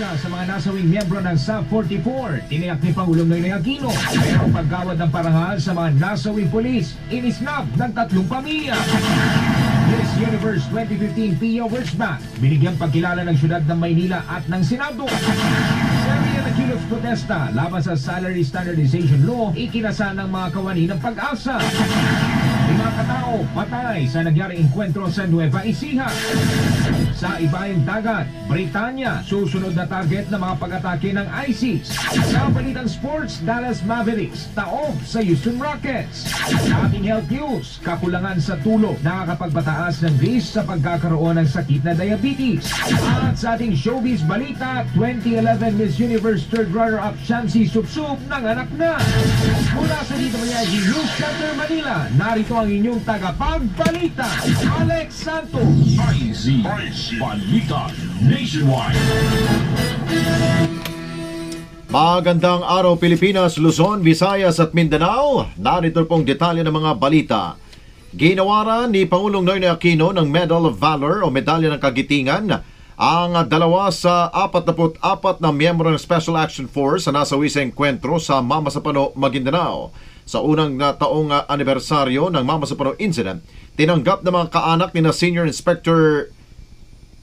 protesta sa mga nasawing miyembro ng SAP 44, tiniyak ni Pangulong Noynoy Aquino. Pero paggawad ng parangal sa mga nasawing polis, inisnab ng tatlong pamilya. Miss Universe 2015 Pia Wurzbach, binigyang pagkilala ng syudad ng Maynila at ng Senado. Serbian Aquilo's protesta laban sa Salary Standardization Law, ikinasa ng mga kawani ng pag-asa. Lima katao patay sa nagyaring enkwentro sa Nueva Ecija. Sa ibayang dagat, Britanya, susunod na target ng mga pag-atake ng ISIS. Sa balitang sports, Dallas Mavericks, taob sa Houston Rockets. Sa ating health news, kakulangan sa tulog, nakakapagbataas ng risk sa pagkakaroon ng sakit na diabetes. At sa ating showbiz balita, 2011 Miss Universe third runner-up Shamsi Supsup ng anak na. Mula sa dito Mayagi News Center Manila, narito ang inyong tagapagbalita, Alex Santos. IZ Balita Nationwide. Magandang araw Pilipinas, Luzon, Visayas at Mindanao. Narito pong detalye ng mga balita. Ginawaran ni Pangulong Noynoy Aquino ng Medal of Valor o Medalya ng Kagitingan ang dalawa sa 44 na miyembro ng Special Action Force sa nasawi sa enkwentro sa Mamasapano, Maguindanao. Sa unang na taong ah, anibersaryo ng Mamasapano incident, tinanggap ng mga kaanak ni na Senior Inspector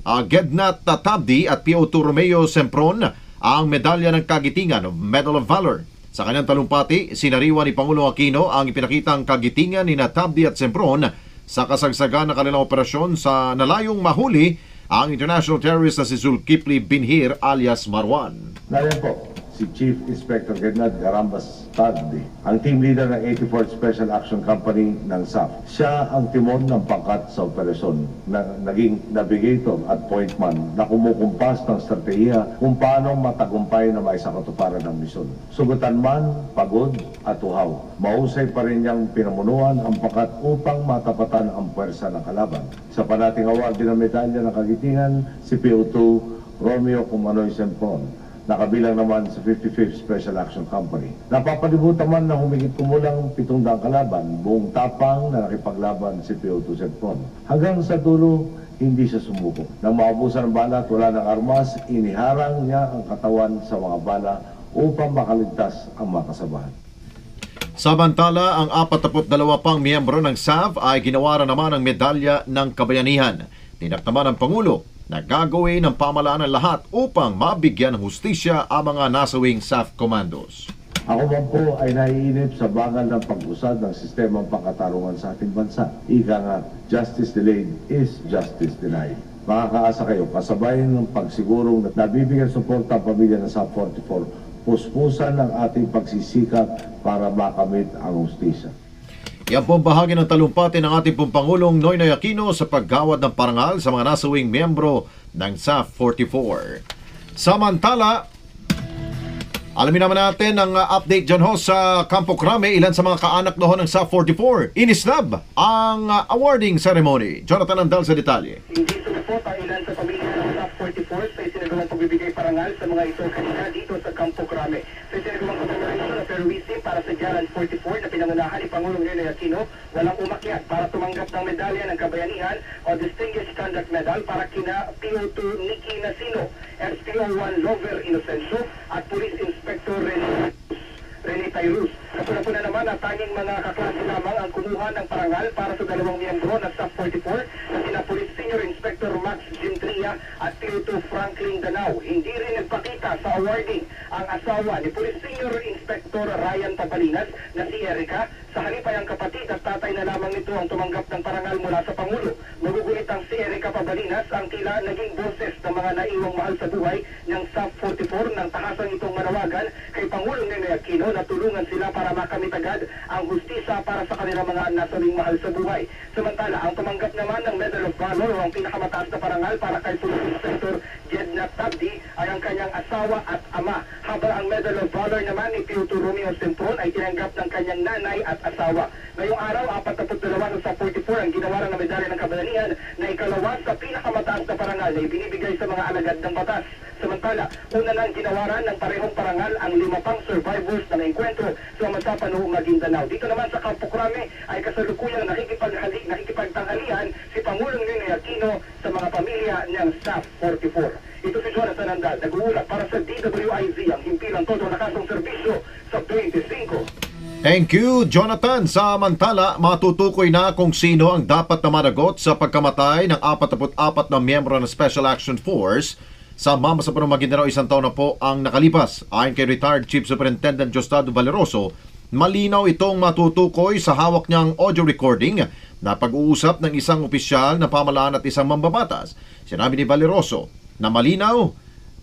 uh, Gednat Tatabdi at PO2 Romeo Sempron ang medalya ng kagitingan Medal of Valor. Sa kanyang talumpati, sinariwa ni Pangulong Aquino ang ipinakitang kagitingan ni Natabdi at Sempron sa kasagsagan ng kanilang operasyon sa nalayong mahuli ang international terrorist na si Zulkifli Binhir alias Marwan. Ngayon po, si Chief Inspector Gernad Garambas Tagdi, ang team leader ng 84th Special Action Company ng SAF. Siya ang timon ng pangkat sa operasyon na naging navigator at point man na kumukumpas ng strategiya kung paano matagumpay na maisakatuparan ng misyon. Sugutan man, pagod at uhaw. Mahusay pa rin niyang pinamunuan ang pangkat upang matapatan ang puwersa ng kalaban. Sa panating award din ng medalya ng kagitingan, si PO2 Romeo Kumanoy Sempron nakabilang naman sa 55th Special Action Company. Napapalibutan man na humigit kumulang pitong daang kalaban, buong tapang na nakipaglaban si PO2 Sempron. Hanggang sa dulo, hindi siya sumuko. Nang maabusan ng bala at wala ng armas, iniharang niya ang katawan sa mga bala upang makaligtas ang mga kasabahan. Samantala, ang 42 pang miyembro ng SAV ay ginawaran naman ng medalya ng kabayanihan. Tinak naman ng Pangulo na gagawin ng pamalaan ng lahat upang mabigyan ng hustisya ang mga nasawing SAF commandos. Ako man po ay naiinip sa bangal ng pag-usad ng sistemang pangkatarungan sa ating bansa. Ika nga, justice delayed is justice denied. Makakaasa kayo, kasabay ng pagsigurong na nabibigyan suporta ang pamilya ng SAP 44, puspusan ng ating pagsisikap para makamit ang hustisya. Yan po bahagi ng talumpati ng ating pong Pangulong Noynoy Aquino sa paggawad ng parangal sa mga nasawing miyembro ng SAF 44. Samantala, alamin naman natin ang uh, update dyan ho sa Campo Crame, ilan sa mga kaanak noon ng SAF 44. Inisnab ang uh, awarding ceremony. Jonathan Andal sa detalye. Hindi sumupot ang ilan sa pamilya 44 sa isinagawang pagbibigay parangal sa mga ito kanina dito sa Campo Crame. Sa isinagawang commemoration of heroism para sa Jaran 44 na pinangunahan ni Pangulong Ninoy Aquino, walang umakyat para tumanggap ng medalya ng kabayanihan o Distinguished Conduct Medal para kina PO2 Nikki Nasino, SPO1 Lover Inocencio at Police Inspector Rene Rene Tayrus. Kapuna-puna naman at tanging mga kaklase lamang ang kumuha ng parangal para sa dalawang miyembro ng SAP 44 na sina Police Senior Inspector Max Gintria at PO2 Franklin Danao. Hindi rin nagpakita sa awarding ang asawa ni Police Senior Inspector Ryan Tabalinas na si Erica. Sa halip ay ang kapatid at tatay na lamang nito ang tumanggap ng parangal mula sa Pangulo. Magugulit ang si Erica Pabalinas ang tila naging boses ng mga naiwang mahal sa buhay ng SAP 44 nang tahasang itong manawagan kay Pangulong Ninoy Aquino na tulungan sila para makamit agad ang hustisa para sa kanilang mga nasabing mahal sa buhay. Samantala, ang tumanggap naman ng Medal of Valor o ang pinakamataas na parangal para kay Police Inspector Jednat Tabdi ay ang kanyang asawa at ama. Habang ang Medal of Valor naman ni Piuto Romeo Sempron ay tinanggap ng kanyang nanay at asawa. Ngayong araw, 42 sa 44 ang ginawa ng medalya ng kabalanihan na ikalawa sa pinakamataas na parangal na ibinibigay sa mga alagad ng batas. Samantala, una nang ginawaran ng parehong parangal ang lima pang survivors na naengkwentro sa Masapan noong Maguindanao. Dito naman sa Campo Crame ay kasalukuyang nakikipaghali, nakikipagtanghalian si Pangulong Ninoy Aquino sa mga pamilya ng Staff 44. Ito si Jonathan Andal, nag-uulat para sa DWIZ ang himpilang todo na kasong serbisyo sa 25. Thank you, Jonathan. Samantala, matutukoy na kung sino ang dapat na managot sa pagkamatay ng 44 na miyembro ng Special Action Force sa Mama sa Punong Maguindanao isang taon na po ang nakalipas. Ayon kay retired Chief Superintendent Jostado Valeroso, malinaw itong matutukoy sa hawak niyang audio recording na pag-uusap ng isang opisyal na pamalaan at isang mambabatas. Sinabi ni Valeroso na malinaw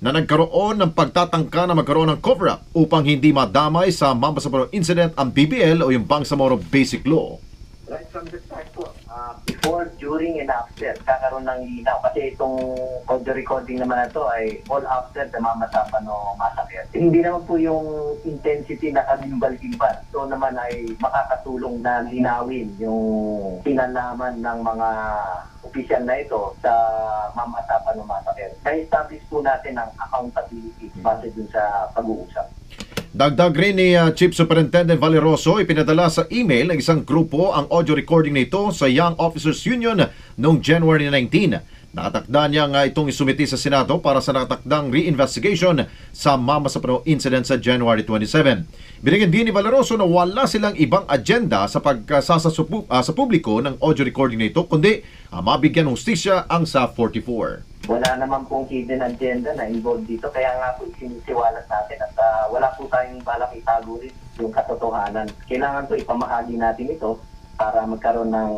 na nagkaroon ng pagtatangka na magkaroon ng cover-up upang hindi madamay sa Mambasapuro incident ang BBL o yung Bangsamoro Basic Law. Right from the start po, ah, before, during, and after, kakaroon ng linaw. Kasi itong audio recording naman na to ay all after the mamatapan o massacre. Hindi naman po yung intensity na kabimbal-bimbal. Ito naman ay makakatulong na linawin yung pinalaman ng mga opisyal na ito sa mamatapan o massacre. Na-establish po natin ang accountability base dun sa pag-uusap. Dagdag rin ni uh, Chief Superintendent Valeroso, ipinadala sa email ng isang grupo ang audio recording nito sa Young Officers Union noong January 19. Nakatakda niya nga itong isumiti sa Senado para sa nakatakdang reinvestigation sa Mama sa Pano incident sa January 27. Binigyan din ni Valeroso na wala silang ibang agenda sa pagkasasa sa ah, sa publiko ng audio recording nito kundi ah, mabigyan hustisya ang sa 44. wala naman pong hidden agenda na involved dito. Kaya nga po sinisiwalat natin at ah, wala po tayong balak itago rin yung katotohanan. Kailangan po ipamahagi natin ito para magkaroon ng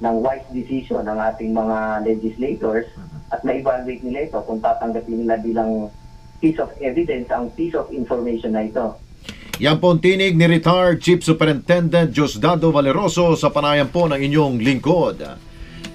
ng wise decision ng ating mga legislators at ma-evaluate nila ito kung tatanggapin nila bilang piece of evidence ang piece of information na ito. Yan po ang tinig ni retired Chief Superintendent Diosdado Valeroso sa panayam po ng inyong lingkod.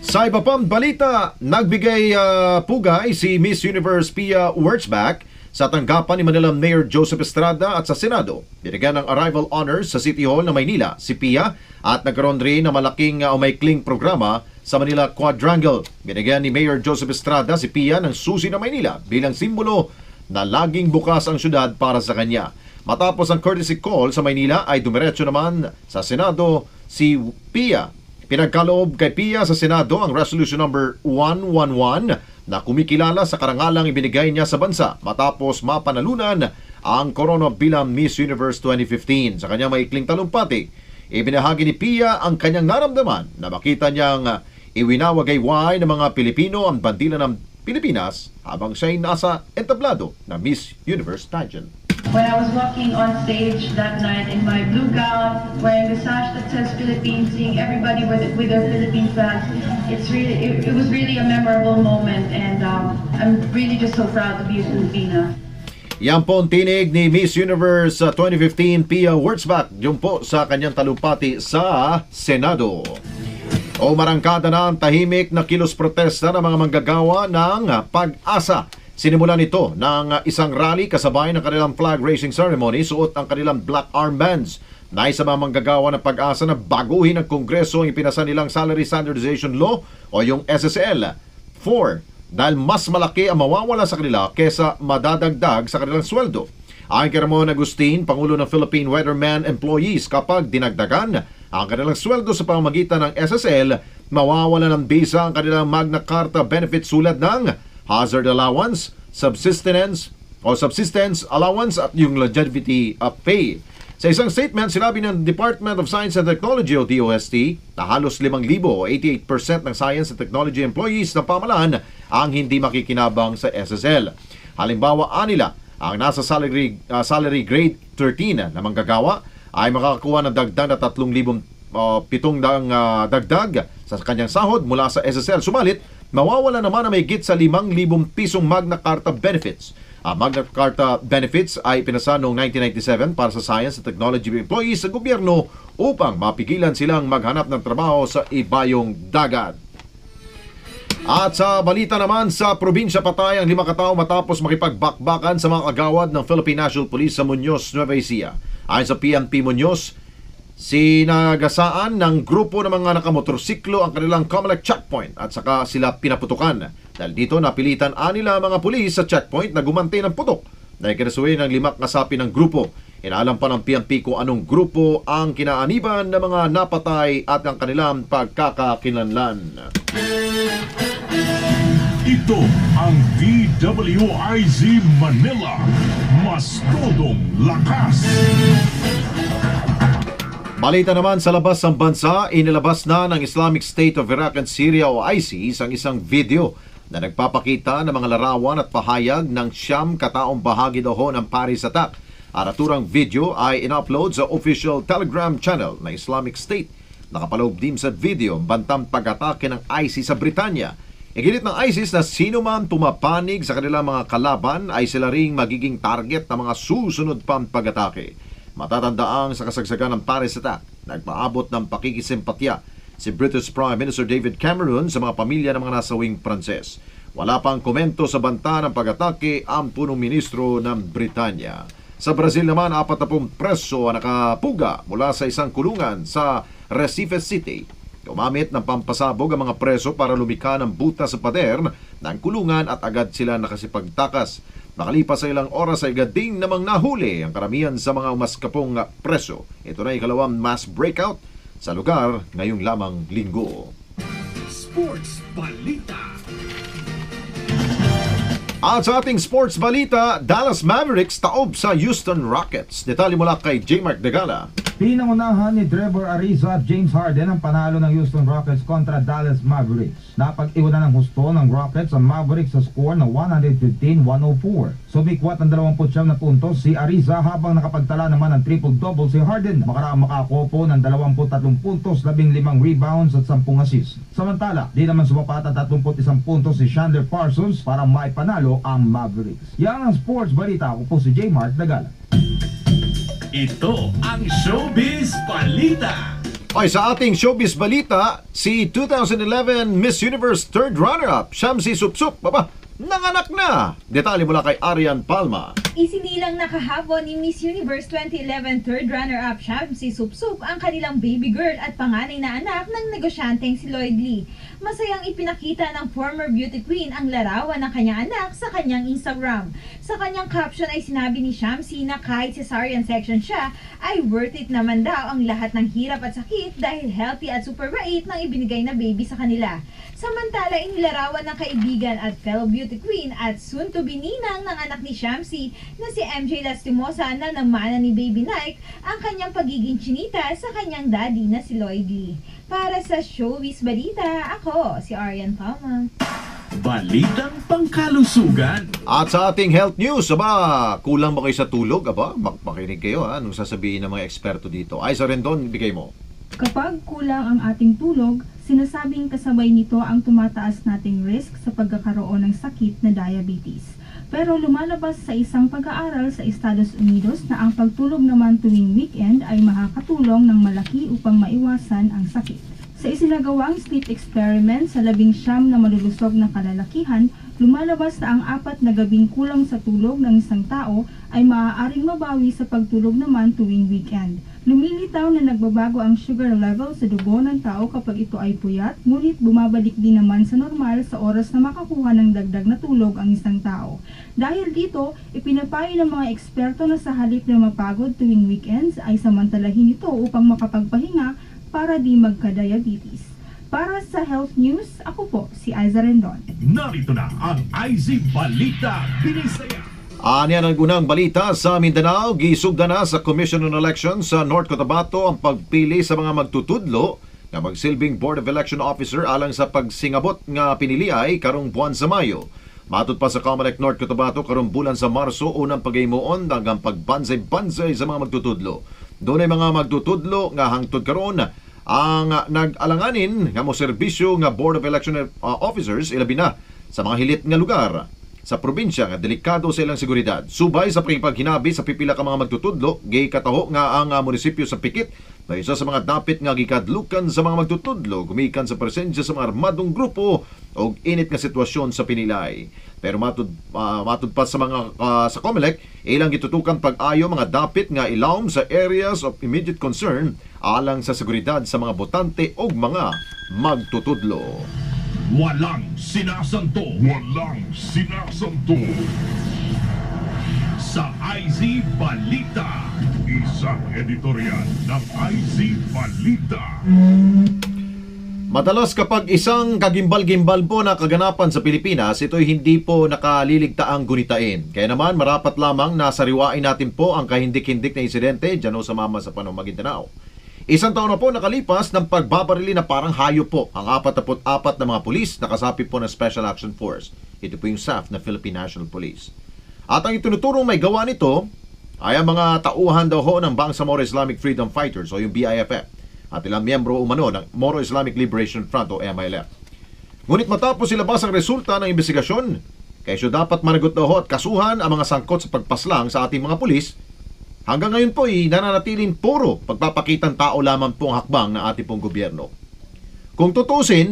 Sa iba pang balita, nagbigay ah, pugay si Miss Universe Pia Wurtzbach sa tanggapan ni Manila Mayor Joseph Estrada at sa Senado. Binigyan ng arrival honors sa City Hall ng Maynila si Pia at nagkaroon rin ng malaking uh, umaikling programa sa Manila Quadrangle. Binigyan ni Mayor Joseph Estrada si Pia ng susi ng Maynila bilang simbolo na laging bukas ang syudad para sa kanya. Matapos ang courtesy call sa Maynila ay dumiretso naman sa Senado si Pia. Pinagkaloob kay Pia sa Senado ang Resolution Number 111 na kumikilala sa karangalang ibinigay niya sa bansa matapos mapanalunan ang Corona bilang Miss Universe 2015. Sa kanyang maikling talumpati, ibinahagi ni Pia ang kanyang naramdaman na makita niyang iwinawagayway ng mga Pilipino ang bandila ng Pilipinas habang siya'y nasa entablado na Miss Universe pageant. When I was walking on stage that night in my blue gown, wearing the sash that says Philippines, seeing everybody with, with their Philippine flags, it's really, it, it was really a memorable moment and um, I'm really just so proud to be a Filipina. Yan po ang tinig ni Miss Universe uh, 2015 Pia Wurtzbach yung po sa kanyang talumpati sa Senado. O marangkada na ang tahimik na kilos protesta ng mga manggagawa ng pag-asa. Sinimulan ito ng uh, isang rally kasabay ng kanilang flag raising ceremony suot ang kanilang black armbands. Nais sa mga manggagawa ng pag-asa na baguhin ng Kongreso ang ipinasa nilang Salary Standardization Law o yung SSL. 4 dahil mas malaki ang mawawala sa kanila kesa madadagdag sa kanilang sweldo. Ayon kay Ramon Agustin, Pangulo ng Philippine Weatherman Employees, kapag dinagdagan ang kanilang sweldo sa pamamagitan ng SSL, mawawala ng bisa ang kanilang Magna Carta benefits tulad ng hazard allowance, subsistence o subsistence allowance at yung longevity uh, pay. Sa isang statement, sinabi ng Department of Science and Technology o DOST na halos 5,000 o 88% ng science and technology employees ng pamalaan ang hindi makikinabang sa SSL. Halimbawa, anila, ang nasa salary, uh, salary grade 13 na manggagawa ay makakakuha ng dagdag na 3,000 uh, dang uh, dagdag sa kanyang sahod mula sa SSL. Sumalit, mawawala naman na may git sa 5,000 pisong Magna Carta benefits. Ang Magna Carta benefits ay pinasa noong 1997 para sa science and technology employees sa gobyerno upang mapigilan silang maghanap ng trabaho sa ibayong dagat. At sa balita naman sa probinsya patay ang lima katao matapos makipagbakbakan sa mga kagawad ng Philippine National Police sa Muñoz, Nueva Ecija. Ayon sa PNP Muñoz, Sinagasaan ng grupo ng mga nakamotorsiklo ang kanilang Comelec checkpoint at saka sila pinaputukan. Dahil dito napilitan anila mga pulis sa checkpoint na gumanti ng putok na ikinasuwi ng limak nasapi ng grupo. Inaalam pa ng PNP kung anong grupo ang kinaaniban ng mga napatay at ang kanilang pagkakakinlanlan. Ito ang DWIZ Manila. Mas todong lakas. Balita naman sa labas ng bansa, inilabas na ng Islamic State of Iraq and Syria o ISIS ang isang video na nagpapakita ng mga larawan at pahayag ng siyam kataong bahagi daw ng Paris attack. Ang naturang video ay in-upload sa official Telegram channel ng Islamic State. Nakapaloob din sa video ang bantang pag-atake ng ISIS sa Britanya. Iginit ng ISIS na sino man pumapanig sa kanilang mga kalaban ay sila ring magiging target ng mga susunod pang pag-atake. Matatandaang sa kasagsagan ng Paris attack, nagpaabot ng pakikisimpatya si British Prime Minister David Cameron sa mga pamilya ng mga nasawing Pranses. Wala pang komento sa banta ng pag-atake ang punong ministro ng Britanya. Sa Brazil naman, 40 preso ang nakapuga mula sa isang kulungan sa Recife City. Gumamit ng pampasabog ang mga preso para lumika ng buta sa pader ng kulungan at agad sila nakasipagtakas. Makalipas sa ilang oras ay agad ding namang nahuli ang karamihan sa mga umaskapong preso. Ito na ikalawang mass breakout sa lugar ngayong lamang linggo. Sports Balita. At sa ating sports balita, Dallas Mavericks taob sa Houston Rockets. Detalye mula kay J. Mark Degala. Pinangunahan ni Trevor Ariza at James Harden ang panalo ng Houston Rockets kontra Dallas Mavericks. Napag-iwanan ng husto ng Rockets ang Mavericks sa score na 115-104. Sumikwat ng 29 na puntos si Ariza habang nakapagtala naman ng triple-double si Harden. Makaraang makakopo ng 23 puntos, 15 rebounds at 10 assists. Samantala, di naman sumapat ang 31 puntos si Chandler Parsons para maipanalo ang Mavericks. Yan ang sports balita. Ako po si J. Mark Dagala. Ito ang Showbiz Balita. Ay sa ating showbiz balita, si 2011 Miss Universe third runner-up, Shamsi Supsup, baba, nanganak na. Detalye mula kay Arian Palma. Isinilang nakahapon ni Miss Universe 2011 third runner-up Shamsi Supsup ang kanilang baby girl at panganay na anak ng negosyanteng si Lloyd Lee. Masayang ipinakita ng former beauty queen ang larawan ng kanyang anak sa kanyang Instagram. Sa kanyang caption ay sinabi ni Shamsi na kahit cesarean section siya, ay worth it naman daw ang lahat ng hirap at sakit dahil healthy at super bait ng ibinigay na baby sa kanila. Samantala, inilarawan ng kaibigan at fellow beauty queen at soon to be ninang ng anak ni Shamsi na si MJ Lastimosa na namana ni Baby Nike ang kanyang pagiging chinita sa kanyang daddy na si Lloyd Lee. Para sa Showbiz Balita, ako si Arian Palma. Balitang pangkalusugan. At sa ating health news, aba, kulang ba kayo sa tulog? Aba, mak- makinig kayo ha, anong sasabihin ng mga eksperto dito. Ay, sa Rendon, bigay mo. Kapag kulang ang ating tulog, sinasabing kasabay nito ang tumataas nating risk sa pagkakaroon ng sakit na diabetes. Pero lumalabas sa isang pag-aaral sa Estados Unidos na ang pagtulog naman tuwing weekend ay makakatulong ng malaki upang maiwasan ang sakit. Sa isinagawang sleep experiment sa labing siyam na malulusog na kalalakihan, lumalabas na ang apat na gabing kulang sa tulog ng isang tao ay maaaring mabawi sa pagtulog naman tuwing weekend. Lumilitaw na nagbabago ang sugar level sa dugo ng tao kapag ito ay puyat, ngunit bumabalik din naman sa normal sa oras na makakuha ng dagdag na tulog ang isang tao. Dahil dito, ipinapayo ng mga eksperto na sa halip na mapagod tuwing weekends ay samantalahin ito upang makapagpahinga para di magka-diabetes. Para sa Health News, ako po si Aiza Rendon. Narito na ang IZ Balita Binisaya. Anya ng unang balita sa Mindanao, gisugda na sa Commission on Elections sa North Cotabato ang pagpili sa mga magtutudlo nga magsilbing Board of Election Officer alang sa pagsingabot nga piniliay karong buwan sa Mayo. Matod pa sa Comelec North Cotabato karong bulan sa Marso unang pagaymoon hanggang pagbansay-bansay sa mga magtutudlo. Doon ay mga magtutudlo nga hangtod karon ang nag-alanganin nga mo serbisyo nga Board of Election uh, Officers ilabi na sa mga hilit nga lugar sa probinsya nga delikado sa ilang seguridad. Subay sa pakipaghinabi sa pipila ka mga magtutudlo, gay kataho nga ang uh, munisipyo sa Pikit na isa sa mga dapit nga gikadlukan sa mga magtutudlo gumikan sa presensya sa mga armadong grupo o init nga sitwasyon sa pinilay. Pero matud, ah, matud pa sa mga ah, sa COMELEC, ilang gitutukan pag-ayo mga dapit nga ilawom sa areas of immediate concern alang sa seguridad sa mga botante o mga magtutudlo. Walang sinasanto. Walang sinasanto. Sa IZ Balita. Isang editorial ng IZ Balita. Madalas kapag isang kagimbal-gimbal po na kaganapan sa Pilipinas, ito'y hindi po nakaliligtaang gunitain. Kaya naman, marapat lamang na sariwain natin po ang kahindik-hindik na insidente dyan sa mama sa Panong Maguindanao. Isang taon na po nakalipas ng pagbabarili na parang hayop po ang 44 na mga pulis na kasapi po ng Special Action Force. Ito po yung SAF na Philippine National Police. At ang itunuturong may gawa nito ay ang mga tauhan daw ho ng Bangsamoro Islamic Freedom Fighters o yung BIFF at ilang miyembro umano ng Moro Islamic Liberation Front o MILF. Ngunit matapos ilabas ang resulta ng investigasyon, kaya dapat managot daw ho at kasuhan ang mga sangkot sa pagpaslang sa ating mga pulis, hanggang ngayon po ay nananatiling puro pagpapakitang tao lamang po ang hakbang ng ating pong gobyerno. Kung tutusin,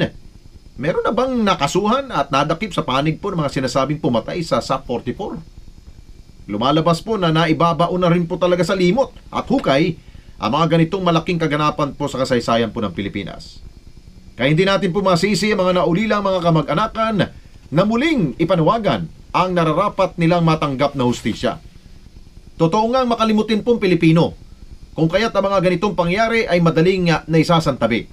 meron na bang nakasuhan at nadakip sa panig po ng mga sinasabing pumatay sa SAP 44? Lumalabas po na naibabaon na rin po talaga sa limot at hukay ang mga ganitong malaking kaganapan po sa kasaysayan po ng Pilipinas. Kaya hindi natin po masisi ang mga naulilang mga kamag-anakan na muling ipanawagan ang nararapat nilang matanggap na hustisya. Totoo nga makalimutin pong Pilipino kung kaya't ang mga ganitong pangyari ay madaling nga naisasantabi.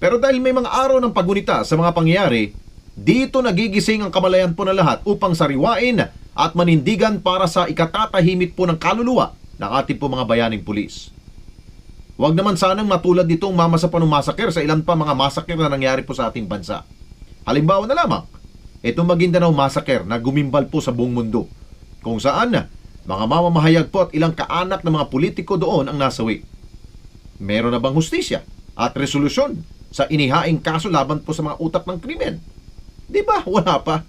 Pero dahil may mga araw ng pagunita sa mga pangyayari, dito nagigising ang kamalayan po ng lahat upang sariwain at manindigan para sa ikatatahimik po ng kaluluwa ng ating po mga bayaning pulis. Huwag naman sanang matulad nitong mama sa panumasaker sa ilan pa mga masaker na nangyari po sa ating bansa. Halimbawa na lamang, itong Maguindanao Massacre na gumimbal po sa buong mundo, kung saan mga mamamahayag po at ilang kaanak ng mga politiko doon ang nasawi. Meron na bang hustisya at resolusyon sa inihaing kaso laban po sa mga utak ng krimen? Di ba? Wala pa.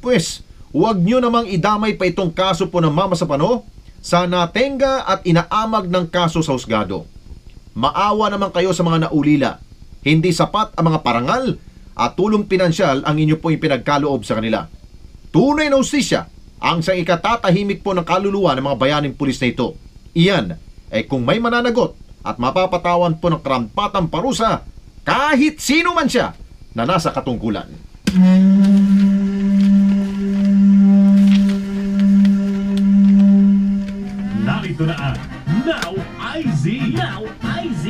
Pues, huwag nyo namang idamay pa itong kaso po ng mama sa pano sa natenga at inaamag ng kaso sa husgado. Maawa naman kayo sa mga naulila. Hindi sapat ang mga parangal at tulong pinansyal ang inyo pong pinagkaloob sa kanila. Tunay na ustisya ang sa ikatatahimik po ng kaluluwa ng mga bayaning pulis na ito. Iyan ay kung may mananagot at mapapatawan po ng karampatang parusa kahit sino man siya na nasa katungkulan. Narito na ang Now IZ. Now IZ.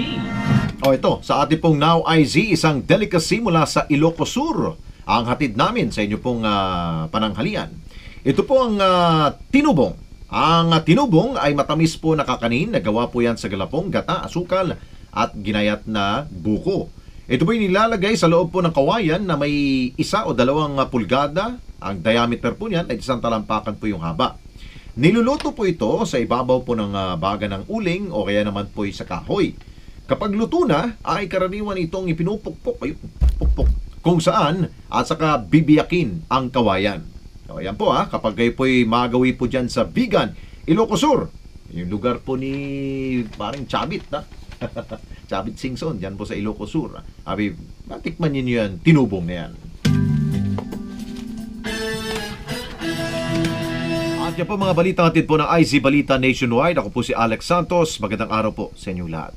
O ito, sa ating pong Now IZ, isang delicacy mula sa Ilocos Sur ang hatid namin sa inyo pong ah, pananghalian. Ito po ang ah, tinubong. Ang ah, tinubong ay matamis po na kakanin, nagawa po yan sa galapong, gata, asukal at ginayat na buko. Ito po yung nilalagay sa loob po ng kawayan na may isa o dalawang ah, pulgada. Ang diameter po niyan ay isang talampakan po yung haba. Niluluto po ito sa ibabaw po ng baga ng uling o kaya naman po sa kahoy. Kapag luto na, ay karaniwan itong ipinupukpok, ay pukpok, kung saan at saka bibiyakin ang kawayan. O yan po ha, kapag kayo po'y magawi po dyan sa Bigan, Ilocos Sur, yung lugar po ni parang Chabit na. Chabit Singson, dyan po sa Ilocos Sur. Abi, matikman niyo yan, tinubong na yan. At yan po mga balita natin po ng IZ Balita Nationwide. Ako po si Alex Santos. Magandang araw po sa inyong lahat.